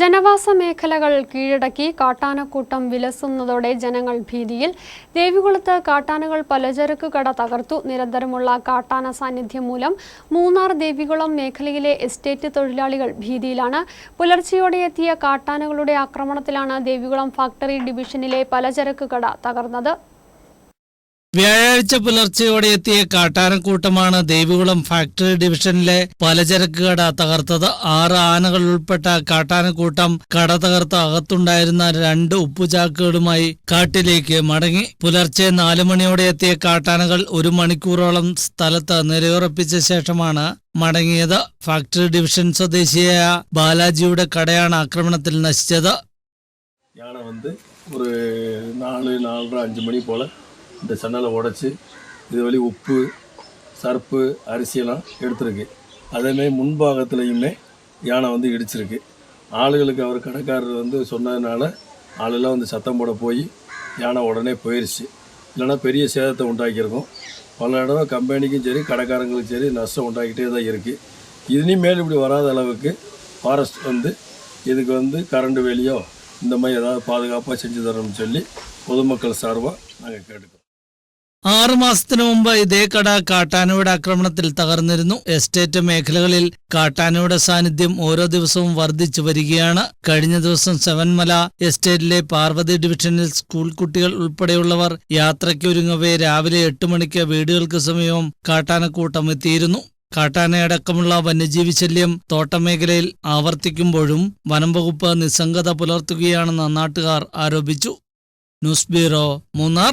ജനവാസ മേഖലകൾ കീഴടക്കി കാട്ടാനക്കൂട്ടം വിലസുന്നതോടെ ജനങ്ങൾ ഭീതിയിൽ. ദേവികുളത്ത് കാട്ടാനകൾ പലചരക്ക് കട തകർത്തു. നിരന്തരമുള്ള കാട്ടാന സാന്നിധ്യം മൂലം മൂന്നാർ ദേവികുളം മേഖലയിലെ എസ്റ്റേറ്റ് തൊഴിലാളികൾ ഭീതിയിലാണ്. പുലർച്ചെയോടെ എത്തിയ കാട്ടാനകളുടെ ആക്രമണത്തിലാണ് ദേവികുളം ഫാക്ടറി ഡിവിഷനിലെ പലചരക്ക് കട തകർന്നത്. വ്യാഴാഴ്ച പുലർച്ചെയോടെ എത്തിയ കാട്ടാനക്കൂട്ടമാണ് ദേവികുളം ഫാക്ടറി ഡിവിഷനിലെ പലചരക്ക് കട തകർത്തത്. ആറ് ആനകൾ ഉൾപ്പെട്ട കാട്ടാനക്കൂട്ടം കട തകർത്ത് അകത്തുണ്ടായിരുന്ന രണ്ട് ഉപ്പുചാക്കുകളുമായി കാട്ടിലേക്ക് മടങ്ങി. പുലർച്ചെ നാലു മണിയോടെ എത്തിയ കാട്ടാനകൾ ഒരു മണിക്കൂറോളം സ്ഥലത്ത് നിലയുറപ്പിച്ച ശേഷമാണ് മടങ്ങിയത്. ഫാക്ടറി ഡിവിഷൻ സ്വദേശിയായ ബാലാജിയുടെ കടയാണ് ആക്രമണത്തിൽ നശിച്ചത്. ഒരു നാല് നാലര അഞ്ച് മണി പോലെ இந்த சன்னலை உடச்சி இது வழி உப்பு சர்ப்பு அரிசியெல்லாம் எடுத்திருக்கு. அதேமாரி முன்பாகத்துலேயுமே யானை வந்து இடிச்சிருக்கு. ஆளுகளுக்கு அவர் கடைக்காரர் வந்து சொன்னதுனால ஆளெல்லாம் வந்து சத்தம் போட போய் யானை உடனே போயிடுச்சு இல்லைன்னா பெரிய சேதத்தை உண்டாக்கியிருக்கும். பல இடம் கம்பெனிக்கும் சரி கடைக்காரங்களுக்கும் சரி நஷ்டம் உண்டாக்கிட்டே தான் இருக்குது இனிமேல் இப்படி வராத அளவுக்கு ஃபாரஸ்ட் வந்து இதுக்கு வந்து கரண்ட் வேலியோ இந்த மாதிரி ஏதாவது பாதுகாப்பாக செஞ்சு தரணும்னு சொல்லி பொதுமக்கள் சார்பாக நாங்கள் கேட்டுக்கிறோம். ആറു മാസത്തിനു മുമ്പ് ഇതേ കട കാട്ടാനയുടെ ആക്രമണത്തിൽ തകർന്നിരുന്നു. എസ്റ്റേറ്റ് മേഖലകളിൽ കാട്ടാനയുടെ സാന്നിധ്യം ഓരോ ദിവസവും വർദ്ധിച്ചു വരികയാണ്. കഴിഞ്ഞ ദിവസം സെവൻമല എസ്റ്റേറ്റിലെ പാർവതി ഡിവിഷനിൽ സ്കൂൾ കുട്ടികൾ ഉൾപ്പെടെയുള്ളവർ യാത്രയ്ക്കൊരുങ്ങവേ രാവിലെ എട്ട് മണിക്ക് വീടുകൾക്ക് സമീപം കാട്ടാനക്കൂട്ടം എത്തിയിരുന്നു. കാട്ടാനയടക്കമുള്ള വന്യജീവി ശല്യം തോട്ടമേഖലയിൽ ആവർത്തിക്കുമ്പോഴും വനം വകുപ്പ് നിസ്സംഗത പുലർത്തുകയാണെന്ന് നാട്ടുകാർ ആരോപിച്ചു. News bureau Munnar.